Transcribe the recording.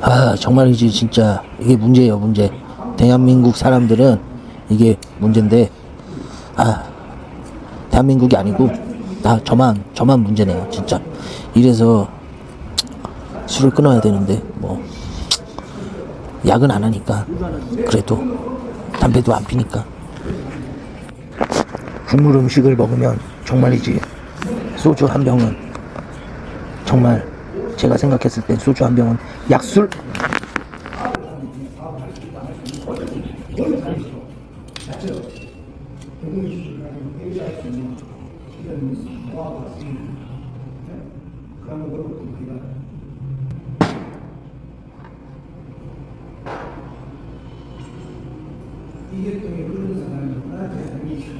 아 정말이지 진짜 이게 문제예요 문제. 대한민국 사람들은 이게 문제인데 아 대한민국이 아니고 나 저만 저만 문제네요 진짜. 이래서 술을 끊어야 되는데 뭐 약은 안 하니까 그래도 담배도 안 피니까. 국물 음식을 먹으면 정말이지 소주 한 병은 정말 제가 생각했을 때 소주 한 병은 약술 이게 또 흐르는 사람이구나 대한민국.